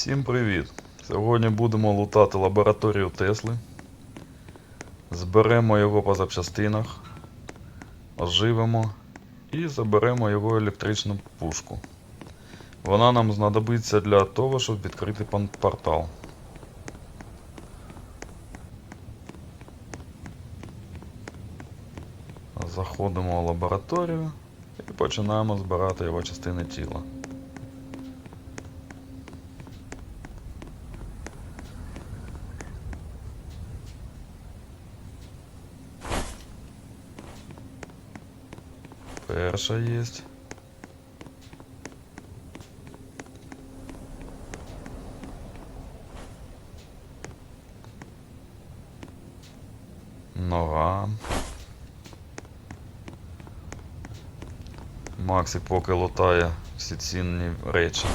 Всім привіт! Сьогодні будемо лутати лабораторію Тесли. Зберемо його по запчастинах, оживимо і заберемо його електричну пушку. Вона нам знадобиться для того, щоб відкрити портал. Заходимо в лабораторію і починаємо збирати його частини тіла. Перша есть. Нога. Максик поки лутає всі цінні речі.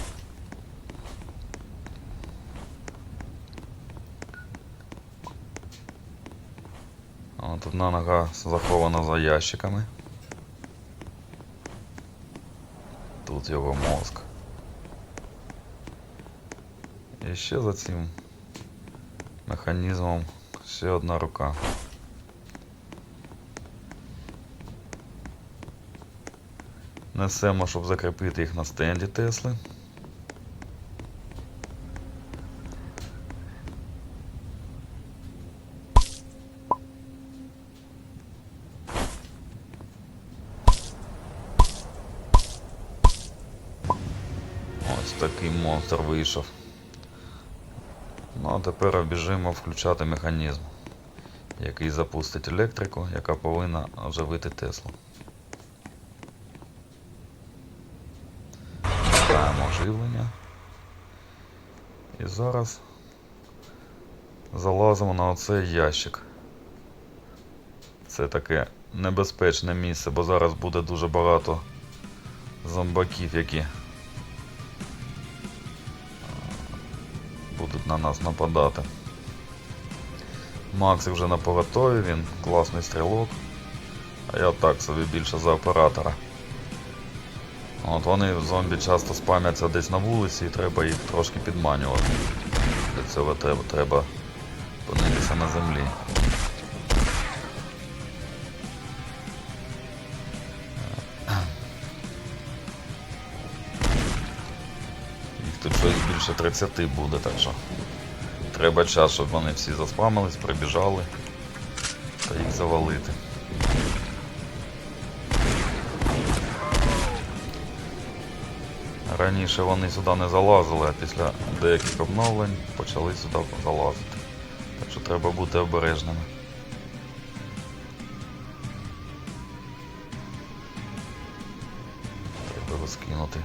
От одна нога захована за ящиками. Тут його мозк. І ще за цим механізмом ще одна рука. Несемо, щоб закріпити їх на стенді Тесли. Ось такий монстр вийшов. Ну а тепер біжимо включати механізм, який запустить електрику, яка повинна оживити Теслу. Вмикаємо оживлення. І зараз залазимо на оцей ящик. Це таке небезпечне місце, бо зараз буде дуже багато зомбаків, які на нас нападати. Макс вже на поготові, він класний стрілок. А я так собі більше за оператора. От вони зомбі часто спамяться десь на вулиці і треба їх трошки підманювати. Для цього треба, треба опинитися на землі. Більше 30 буде, так що треба час, щоб вони всі заспамились, прибіжали та їх завалити. Раніше вони сюди не залазили, а після деяких обновлень почали сюди залазити. Так що треба бути обережними. Треба розкинути,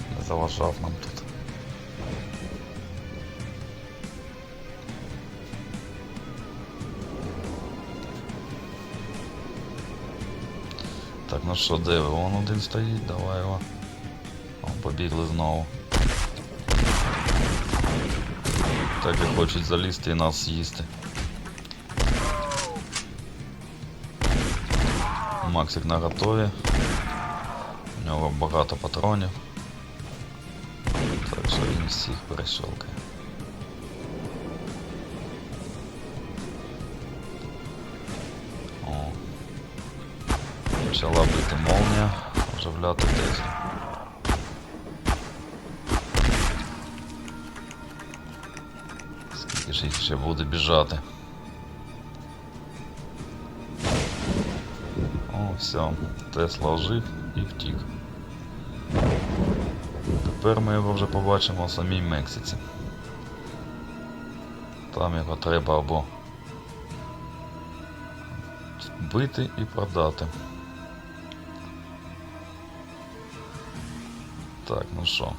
щоб не заважав нам тут. Так, ну що, де ви? Вон один стоїть, давай його. О, побігли знову. Так і хочуть залізти і нас з'їсти. Максик на готові. У нього багато патронів. Так що він всіх перещелкає. О. Почала бити молнія, оживляти Теслу. Скільки ж їх ще буде біжати? О, все, Тесла ожив і втік. Тепер ми його вже побачимо в самій Мексиці. Там його треба або вбити і продати. Так, ну що.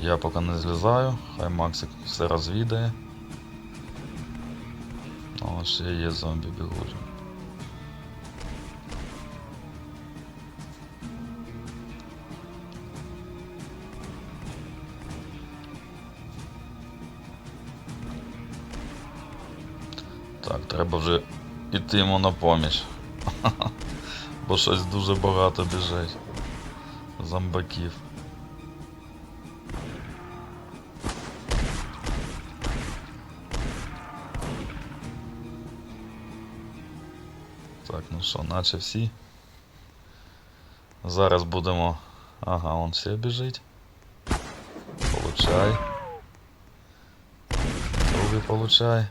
Я поки не злізаю, хай Максик все розвідає. О, ще є зомбі бігуть. Так, треба вже йти йому на поміч. Бо щось дуже багато біжить. Зомбаків. Так, ну що, наче всі. Зараз будемо... Ага, он все біжить. Получай. Другий получай.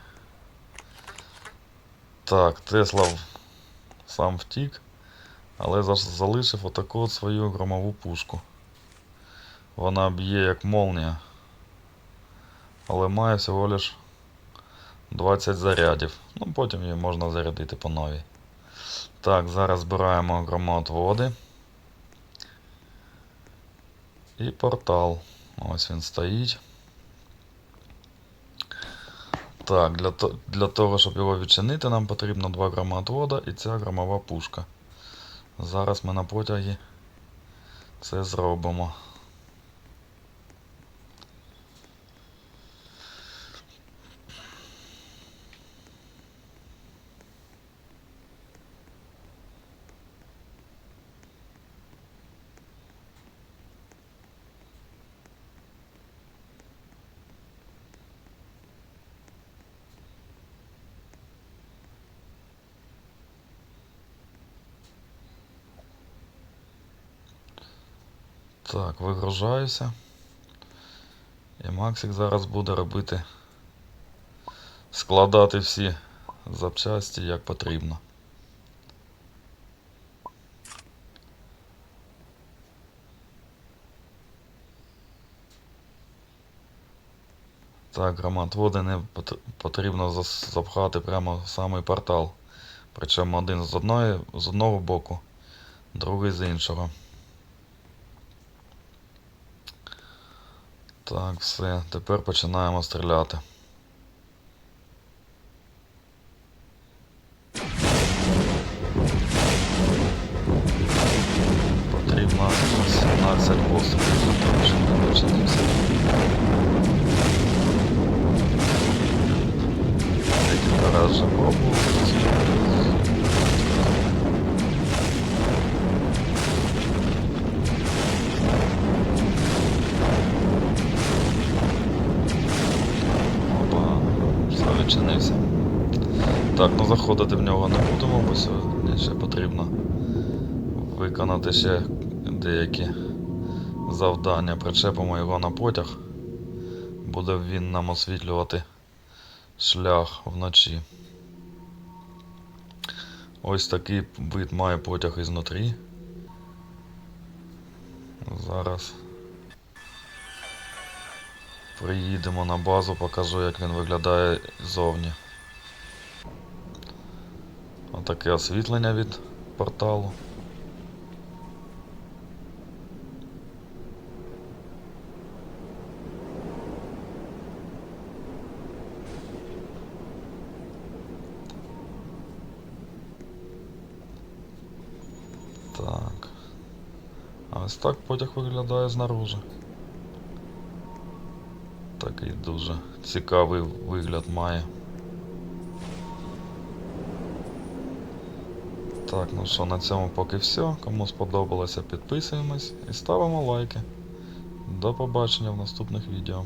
Так, Тесла сам втік, але залишив отаку от свою громову пушку. Вона б'є як молнія, але має всього лиш 20 зарядів. Ну, потім її можна зарядити по новій. Так, зараз збираємо громотводи. І портал. Ось він стоїть. Так, для, для того, щоб його відчинити, нам потрібно 2 грама отвода і ця грамова пушка. Зараз ми на потягі це зробимо. Так, вигружаюся. І Максик зараз буде робити складати всі запчасті як потрібно. Так, громадводи не потрібно запхати прямо в самий портал. Причому один з одної, з одного боку, другий з іншого. Так, все, тепер починаємо стріляти. Потрібно 17 пострілів для того, щоб не починився. Декілька разів пробував. Відчинився. Так, ну заходити в нього не будемо, бо сьогодні ще потрібно виконати ще деякі завдання. Причепимо його на потяг. Буде він нам освітлювати шлях вночі. Ось такий вид має потяг ізнутрі. Зараз приїдемо на базу, покажу, як він виглядає ззовні. Отаке освітлення від порталу. Так. А ось так потяг виглядає знаружи. Такий дуже цікавий вигляд має. Так, ну що, на цьому поки все. Кому сподобалося, підписуємось і ставимо лайки. До побачення в наступних відео.